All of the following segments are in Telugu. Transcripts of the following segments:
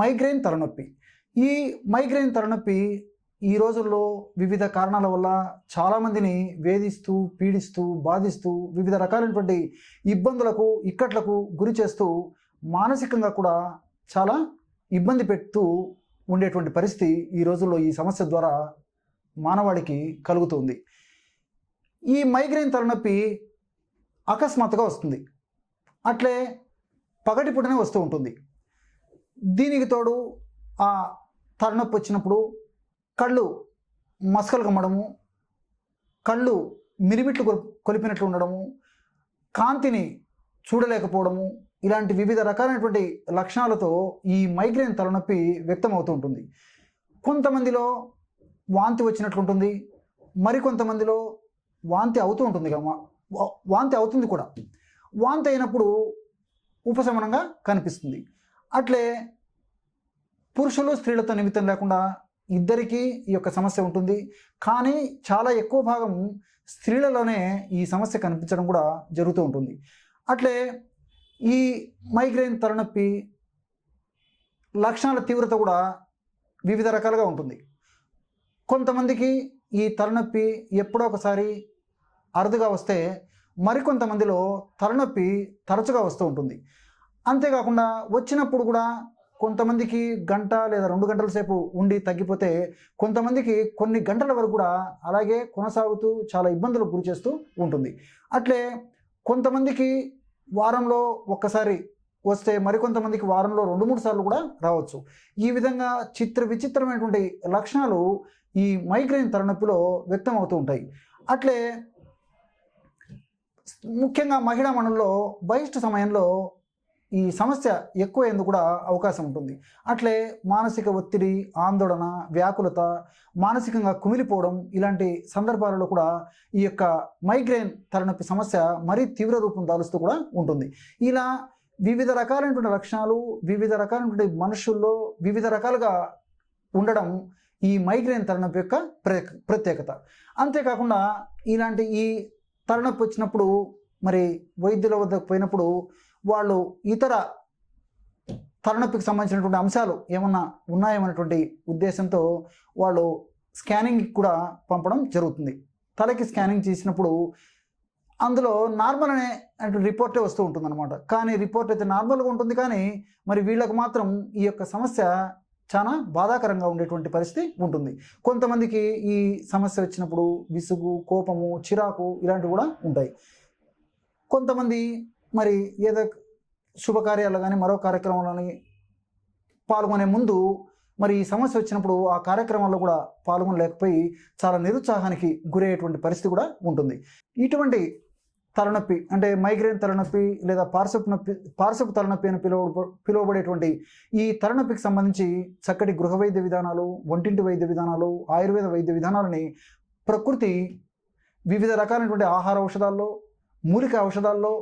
మైగ్రెయిన్ తలనొప్పి. ఈ మైగ్రెయిన్ తలనొప్పి ఈ రోజుల్లో వివిధ కారణాల వల్ల చాలామందిని వేధిస్తూ పీడిస్తూ బాధిస్తూ వివిధ రకాలైనటువంటి ఇబ్బందులకు ఇక్కట్లకు గురి చేస్తూ మానసికంగా కూడా చాలా ఇబ్బంది పెడుతూ ఉండేటువంటి పరిస్థితి ఈ రోజుల్లో ఈ సమస్య ద్వారా మానవాడికి కలుగుతుంది. ఈ మైగ్రెయిన్ తలనొప్పి అకస్మాత్తుగా వస్తుంది. అట్లే పగటిపూటనే వస్తూ ఉంటుంది. దీనికి తోడు ఆ తలనొప్పి వచ్చినప్పుడు కళ్ళు మసకలు కమ్మడము కళ్ళు మిరిమిట్లు కొలిపినట్లు ఉండడము కాంతిని చూడలేకపోవడము ఇలాంటి వివిధ రకాలైనటువంటి లక్షణాలతో ఈ మైగ్రేన్ తలనొప్పి వ్యక్తమవుతూ ఉంటుంది. కొంతమందిలో వాంతి వచ్చినట్లు ఉంటుంది మరికొంతమందిలో వాంతి అవుతూ ఉంటుంది కదా వా- వాంతి అవుతుంది కూడా. వాంతి అయినప్పుడు ఉపశమనంగా కనిపిస్తుంది. అట్లే పురుషులు స్త్రీలతో నిమిత్తం లేకుండా ఇద్దరికీ ఈ యొక్క సమస్య ఉంటుంది. కానీ చాలా ఎక్కువ భాగం స్త్రీలలోనే ఈ సమస్య కనిపించడం కూడా జరుగుతూ ఉంటుంది. అట్లే ఈ మైగ్రేన్ తలనొప్పి లక్షణాల తీవ్రత కూడా వివిధ రకాలుగా ఉంటుంది. కొంతమందికి ఈ తలనొప్పి ఎప్పుడో ఒకసారి అరుదుగా వస్తే మరికొంతమందిలో తలనొప్పి తరచుగా వస్తూ ఉంటుంది. అంతేకాకుండా వచ్చినప్పుడు కూడా కొంతమందికి గంట లేదా రెండు గంటల సేపు ఉండి తగ్గిపోతే కొంతమందికి కొన్ని గంటల వరకు కూడా అలాగే కొనసాగుతూ చాలా ఇబ్బందులకు గురి చేస్తూ ఉంటుంది. అట్లే కొంతమందికి వారంలో ఒక్కసారి వస్తే మరికొంతమందికి వారంలో రెండు మూడు సార్లు కూడా రావచ్చు. ఈ విధంగా చిత్ర విచిత్రమైనటువంటి లక్షణాలు ఈ మైగ్రేన్ తలనొప్పిలో వ్యక్తం అవుతూ ఉంటాయి. అట్లే ముఖ్యంగా మహిళా మనుల్లో బహిష్ట సమయంలో ఈ సమస్య ఎక్కువయ్యేందుకు కూడా అవకాశం ఉంటుంది. అట్లే మానసిక ఒత్తిడి ఆందోళన వ్యాకులత మానసికంగా కుమిలిపోవడం ఇలాంటి సందర్భాలలో కూడా ఈ యొక్క మైగ్రేన్ తలనొప్పి సమస్య మరీ తీవ్ర రూపం దాలుస్తూ కూడా ఉంటుంది. ఇలా వివిధ రకాలైనటువంటి లక్షణాలు వివిధ రకాలైనటువంటి మనుషుల్లో వివిధ రకాలుగా ఉండడం ఈ మైగ్రేన్ తలనొప్పి యొక్క ప్రత్యేకత. అంతేకాకుండా ఇలాంటి ఈ తలనొప్పి వచ్చినప్పుడు మరి వైద్యుల వద్దకు పోయినప్పుడు వాళ్ళు ఇతర తలనొప్పికి సంబంధించినటువంటి అంశాలు ఏమన్నా ఉన్నాయేమన్నటువంటి ఉద్దేశంతో వాళ్ళు స్కానింగ్ కూడా పంపడం జరుగుతుంది. తలకి స్కానింగ్ చేసినప్పుడు అందులో నార్మల్ అనే రిపోర్టే వస్తూ ఉంటుంది అనమాట కానీ రిపోర్ట్ అయితే నార్మల్గా ఉంటుంది కానీ మరి వీళ్ళకు మాత్రం ఈ యొక్క సమస్య చాలా బాధాకరంగా ఉండేటువంటి పరిస్థితి ఉంటుంది. కొంతమందికి ఈ సమస్య వచ్చినప్పుడు విసుగు కోపము చిరాకు ఇలాంటివి కూడా ఉంటాయి. కొంతమంది మరి ఏదో శుభకార్యాలు కానీ మరో కార్యక్రమంలో పాల్గొనే ముందు మరి ఈ సమస్య వచ్చినప్పుడు ఆ కార్యక్రమాల్లో కూడా పాల్గొనలేకపోయి చాలా నిరుత్సాహానికి గురయ్యేటువంటి పరిస్థితి కూడా ఉంటుంది. ఇటువంటి తలనొప్పి అంటే మైగ్రేన్ తలనొప్పి లేదా పార్సపు నొప్పి పార్సపు తలనొప్పి అని పిలువ పిలువబడేటువంటి ఈ తలనొప్పికి సంబంధించి చక్కటి గృహ వైద్య విధానాలు వంటింటి వైద్య విధానాలు ఆయుర్వేద వైద్య విధానాలని ప్రకృతి వివిధ రకాలైనటువంటి ఆహార ఔషధాల్లో మూలిక ఔషధాల్లో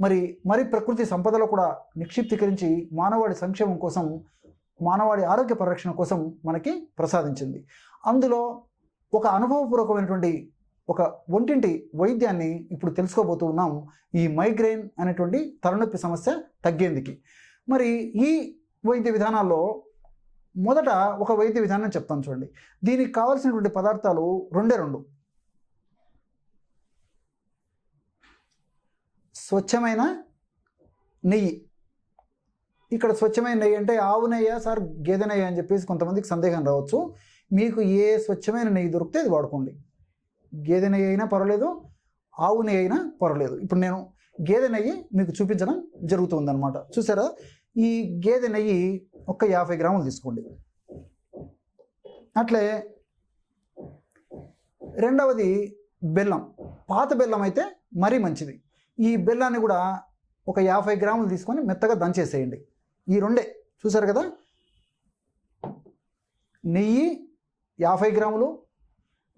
మరి మరి ప్రకృతి సంపదలో కూడా నిక్షిప్తీకరించి మానవాడి సంక్షేమం కోసం మానవాడి ఆరోగ్య పరిరక్షణ కోసం మనకి ప్రసాదించింది. అందులో ఒక అనుభవపూర్వకమైనటువంటి ఒక ఒంటింటి వైద్యాన్ని ఇప్పుడు తెలుసుకోబోతూ ఉన్నాం. ఈ మైగ్రెయిన్ అనేటువంటి తలనొప్పి సమస్య తగ్గేందుకు. మరి ఈ వైద్య విధానాల్లో మొదట ఒక వైద్య విధానం చెప్తాను చూడండి. దీనికి కావాల్సినటువంటి పదార్థాలు రెండే రెండు. స్వచ్ఛమైన నెయ్యి. ఇక్కడ స్వచ్ఛమైన నెయ్యి అంటే ఆవు నెయ్యి సార్ గేదె నెయ్యి అని చెప్పేసి కొంతమందికి సందేహం రావచ్చు. మీకు ఏ స్వచ్ఛమైన నెయ్యి దొరికితే అది వాడుకోండి. గేదె నెయ్యి అయినా పర్వాలేదు ఆవు నెయ్యి అయినా పర్వాలేదు. ఇప్పుడు నేను గేదె నెయ్యి మీకు చూపించడం జరుగుతుందన్నమాట. చూసారా? ఈ గేదె నెయ్యి ఒక యాభై గ్రాములు తీసుకోండి. అట్లే రెండవది బెల్లం. పాత బెల్లం అయితే మరీ మంచిది. ఈ బెల్లాన్ని కూడా ఒక యాభై గ్రాములు తీసుకొని మెత్తగా దంచేసేయండి. ఈ రెండే చూసారు కదా? నెయ్యి యాభై గ్రాములు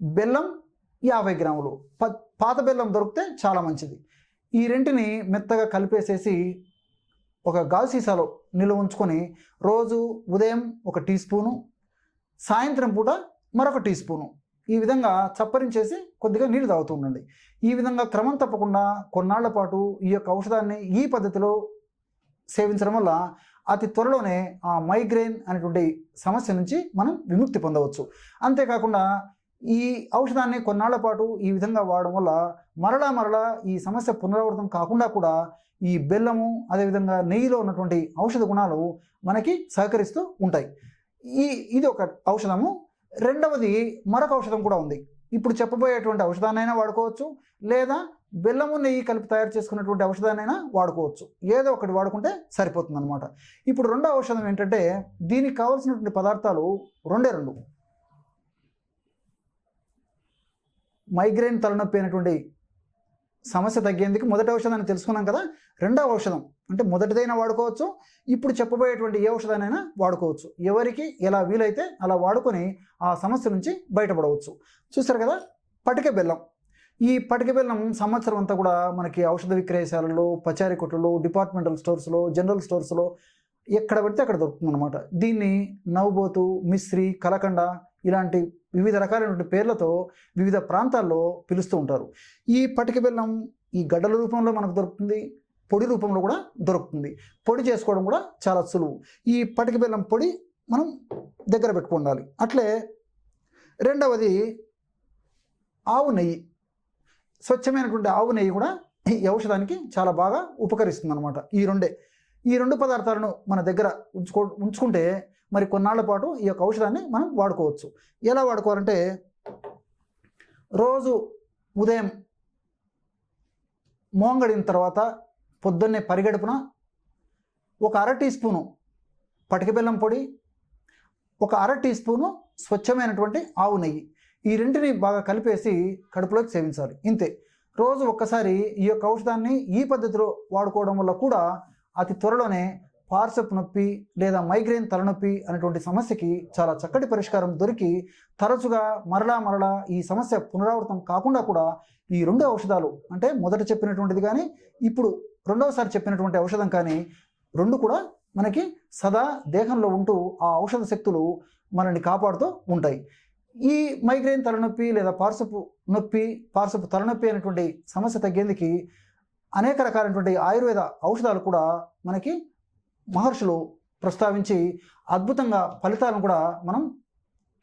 బెల్లం యాభై గ్రాములు. ప పాత బెల్లం దొరికితే చాలా మంచిది. ఈ రెంటిని మెత్తగా కలిపేసేసి ఒక గాజు సీసాలో నిల్వ ఉంచుకొని రోజు ఉదయం ఒక టీ స్పూను సాయంత్రం పూట మరొక టీ స్పూను. ఈ విధంగా చప్పరించేసి కొద్దిగా నీళ్ళు తాగుతూ ఉండండి. ఈ విధంగా క్రమం తప్పకుండా కొన్నాళ్ళ పాటు ఈ యొక్క ఔషధాన్ని ఈ పద్ధతిలో సేవించడం వల్ల అతి త్వరలోనే ఆ మైగ్రెయిన్ అనేటువంటి సమస్య నుంచి మనం విముక్తి పొందవచ్చు. అంతేకాకుండా ఈ ఔషధాన్ని కొన్నాళ్ళ పాటు ఈ విధంగా వాడడం వల్ల మరలా మరలా ఈ సమస్య పునరావృతం కాకుండా కూడా ఈ బెల్లము అదేవిధంగా నెయ్యిలో ఉన్నటువంటి ఔషధ గుణాలు మనకి సహకరిస్తూ ఉంటాయి. ఈ ఇది ఒక ఔషధము. రెండవది మరొక ఔషధం కూడా ఉంది. ఇప్పుడు చెప్పబోయేటువంటి ఔషధాన్నైనా వాడుకోవచ్చు లేదా బెల్లము నెయ్యి కలిపి తయారు చేసుకున్నటువంటి ఔషధాన్నైనా వాడుకోవచ్చు. ఏదో ఒకటి వాడుకుంటే సరిపోతుంది అనమాట ఇప్పుడు రెండో ఔషధం ఏంటంటే దీనికి కావాల్సినటువంటి పదార్థాలు రెండే రెండు. మైగ్రేన్ తలనొప్పి అయినటువంటి సమస్య తగ్గేందుకు మొదటి ఔషధాన్ని తెలుసుకున్నాం కదా రెండవ ఔషధం. అంటే మొదటిదైనా వాడుకోవచ్చు ఇప్పుడు చెప్పబోయేటువంటి ఏ ఔషధానైనా వాడుకోవచ్చు. ఎవరికి ఎలా వీలైతే అలా వాడుకొని ఆ సమస్య నుంచి బయటపడవచ్చు. చూస్తారు కదా పటిక బెల్లం. ఈ పటిక బెల్లం సంవత్సరం అంతా కూడా మనకి ఔషధ విక్రయశాలలో పచారీ కొట్లలో డిపార్ట్మెంటల్ స్టోర్స్లో జనరల్ స్టోర్స్లో ఎక్కడ పడితే అక్కడ దొరుకుతుంది అనమాట దీన్ని నవ్వుబోతు మిశ్రి కలకండ ఇలాంటి వివిధ రకాలైనటువంటి పేర్లతో వివిధ ప్రాంతాల్లో పిలుస్తూ ఉంటారు. ఈ పటిక బెల్లం ఈ గడ్డల రూపంలో మనకు దొరుకుతుంది పొడి రూపంలో కూడా దొరుకుతుంది. పొడి చేసుకోవడం కూడా చాలా సులువు. ఈ పటిక బెల్లం పొడి మనం దగ్గర పెట్టుకుండాలి అట్లే రెండవది ఆవు నెయ్యి. స్వచ్ఛమైనటువంటి ఆవు నెయ్యి కూడా ఈ ఔషధానికి చాలా బాగా ఉపకరిస్తుంది అనమాట ఈ రెండే. ఈ రెండు పదార్థాలను మన దగ్గర ఉంచుకో ఉంచుకుంటే మరి కొన్నాళ్ళ పాటు ఈ యొక్క ఔషధాన్ని మనం వాడుకోవచ్చు. ఎలా వాడుకోవాలంటే రోజు ఉదయం మోంగడిన తర్వాత పొద్దున్నే పరిగడుపున ఒక అర టీ స్పూను పటిక బెల్లం పొడి ఒక అర టీ స్పూను స్వచ్ఛమైనటువంటి ఆవు నెయ్యి. ఈ రెంటిని బాగా కలిపేసి కడుపులోకి సేవించాలి. ఇంతే. రోజు ఒక్కసారి ఈ యొక్క ఔషధాన్ని ఈ పద్ధతిలో వాడుకోవడం వల్ల కూడా అతి త్వరలోనే పార్సెప్ నొప్పి లేదా మైగ్రేన్ తలనొప్పి అనేటువంటి సమస్యకి చాలా చక్కటి పరిష్కారం దొరికి తరచుగా మరలా మరలా ఈ సమస్య పునరావృతం కాకుండా కూడా ఈ రెండు ఔషధాలు అంటే మొదట చెప్పినటువంటిది కానీ ఇప్పుడు రెండవసారి చెప్పినటువంటి ఔషధం కానీ రెండు కూడా మనకి సదా దేహంలో ఉంటూ ఆ ఔషధ శక్తులు మనల్ని కాపాడుతూ ఉంటాయి. ఈ మైగ్రేన్ తలనొప్పి లేదా పార్సపు నొప్పి పార్సపు తలనొప్పి అనేటువంటి సమస్య తగ్గేందుకు అనేక రకాలైనటువంటి ఆయుర్వేద ఔషధాలు కూడా మనకి మహర్షులు ప్రస్తావించి అద్భుతంగా ఫలితాలను కూడా మనం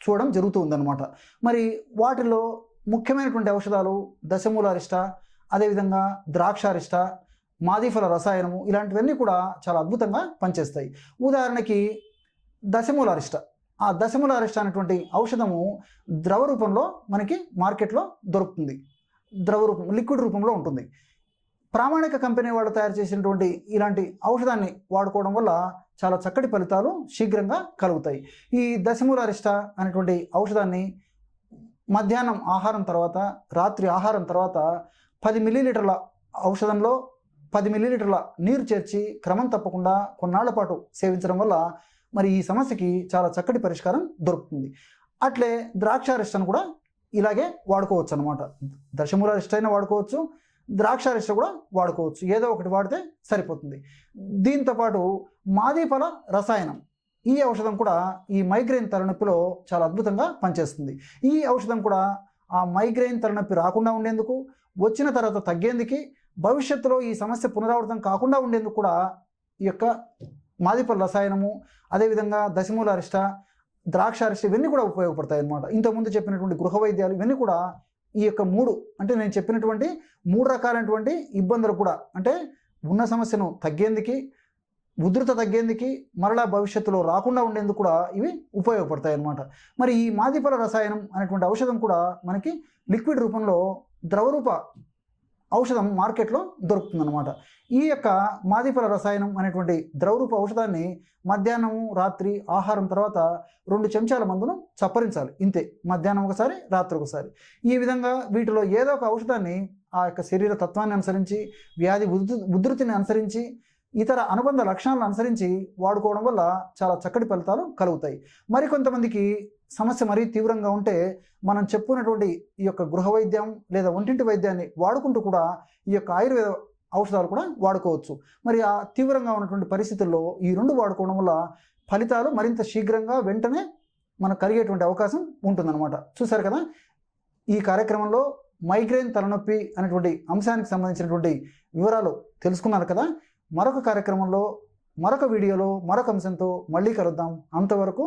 చూడడం జరుగుతూ ఉందన్నమాట మరి వాటిల్లో ముఖ్యమైనటువంటి ఔషధాలు దశమూలారిష్ట అదేవిధంగా ద్రాక్షారిష్ట మాదీఫల రసాయనము ఇలాంటివన్నీ కూడా చాలా అద్భుతంగా పనిచేస్తాయి. ఉదాహరణకి దశమూలారిష్ట. ఆ దశమూలారిష్ట అనేటువంటి ఔషధము ద్రవ రూపంలో మనకి మార్కెట్లో దొరుకుతుంది. ద్రవ రూపం లిక్విడ్ రూపంలో ఉంటుంది. ప్రామాణిక కంపెనీ వాళ్ళు తయారు చేసినటువంటి ఇలాంటి ఔషధాన్ని వాడుకోవడం వల్ల చాలా చక్కటి ఫలితాలు శీఘ్రంగా కలుగుతాయి. ఈ దశమూలారిష్ట అనేటువంటి ఔషధాన్ని మధ్యాహ్నం ఆహారం తర్వాత రాత్రి ఆహారం తర్వాత పది మిల్లీలీటర్ల ఔషధంలో పది మిల్లీలీటర్ల నీరు చేర్చి క్రమం తప్పకుండా కొన్నాళ్ళ పాటు సేవించడం వల్ల మరి ఈ సమస్యకి చాలా చక్కటి పరిష్కారం దొరుకుతుంది. అట్లే ద్రాక్షారిష్టను కూడా ఇలాగే వాడుకోవచ్చు అనమాట దశమూలారిష్ట అయినా వాడుకోవచ్చు ద్రాక్షారిష్ట కూడా వాడుకోవచ్చు. ఏదో ఒకటి వాడితే సరిపోతుంది. దీంతో పాటు మాదీఫల రసాయనం. ఈ ఔషధం కూడా ఈ మైగ్రేన్ తలనొప్పిలో చాలా అద్భుతంగా పనిచేస్తుంది. ఈ ఔషధం కూడా ఆ మైగ్రేన్ తలనొప్పి రాకుండా ఉండేందుకు వచ్చిన తర్వాత తగ్గేందుకు భవిష్యత్తులో ఈ సమస్య పునరావృతం కాకుండా ఉండేందుకు కూడా ఈ యొక్క మాదిపల రసాయనము అదేవిధంగా దశమూలారిష్ట ద్రాక్షారిష్ట ఇవన్నీ కూడా ఉపయోగపడతాయి అన్నమాట ఇంతకుముందు చెప్పినటువంటి గృహ వైద్యాలు ఇవన్నీ కూడా ఈ యొక్క మూడు అంటే నేను చెప్పినటువంటి మూడు రకాలైనటువంటి ఇబ్బందులు కూడా అంటే ఉన్న సమస్యను తగ్గేందుకు ఉధృత తగ్గేందుకు మరలా భవిష్యత్తులో రాకుండా ఉండేందుకు కూడా ఇవి ఉపయోగపడతాయి అన్నమాట మరి ఈ మాదిఫల రసాయనం అనేటువంటి ఔషధం కూడా మనకి లిక్విడ్ రూపంలో ద్రవరూప ఔషధం మార్కెట్లో దొరుకుతుందన్నమాట. ఈ యొక్క మాదిపల రసాయనం అనేటువంటి ద్రవరూప ఔషధాన్ని మధ్యాహ్నం రాత్రి ఆహారం తర్వాత రెండు చెంచాల మందును చప్పరించాలి. ఇంతే. మధ్యాహ్నం ఒకసారి రాత్రి ఒకసారి. ఈ విధంగా వీటిలో ఏదో ఒక ఔషధాన్ని ఆ యొక్క శరీర తత్వాన్ని అనుసరించి వ్యాధి ఉధృతిని అనుసరించి ఇతర అనుబంధ లక్షణాలను అనుసరించి వాడుకోవడం వల్ల చాలా చక్కటి ఫలితాలు కలుగుతాయి. మరికొంతమందికి సమస్య మరీ తీవ్రంగా ఉంటే మనం చెప్పుకున్నటువంటి ఈ యొక్క గృహ వైద్యం లేదా ఒంటింటి వైద్యాన్ని వాడుకుంటూ కూడా ఈ యొక్క ఆయుర్వేద ఔషధాలు కూడా వాడుకోవచ్చు. మరి ఆ తీవ్రంగా ఉన్నటువంటి పరిస్థితుల్లో ఈ రెండు వాడుకోవడం వల్ల ఫలితాలు మరింత శీఘ్రంగా వెంటనే మనకు కలిగేటువంటి అవకాశం ఉంటుందన్నమాట. చూసారు కదా? ఈ కార్యక్రమంలో మైగ్రేన్ తలనొప్పి అనేటువంటి అంశానికి సంబంధించినటువంటి వివరాలు తెలుసుకున్నారు కదా? మరొక కార్యక్రమంలో మరొక వీడియోలో మరొక అంశంతో మళ్ళీ కలుద్దాం. అంతవరకు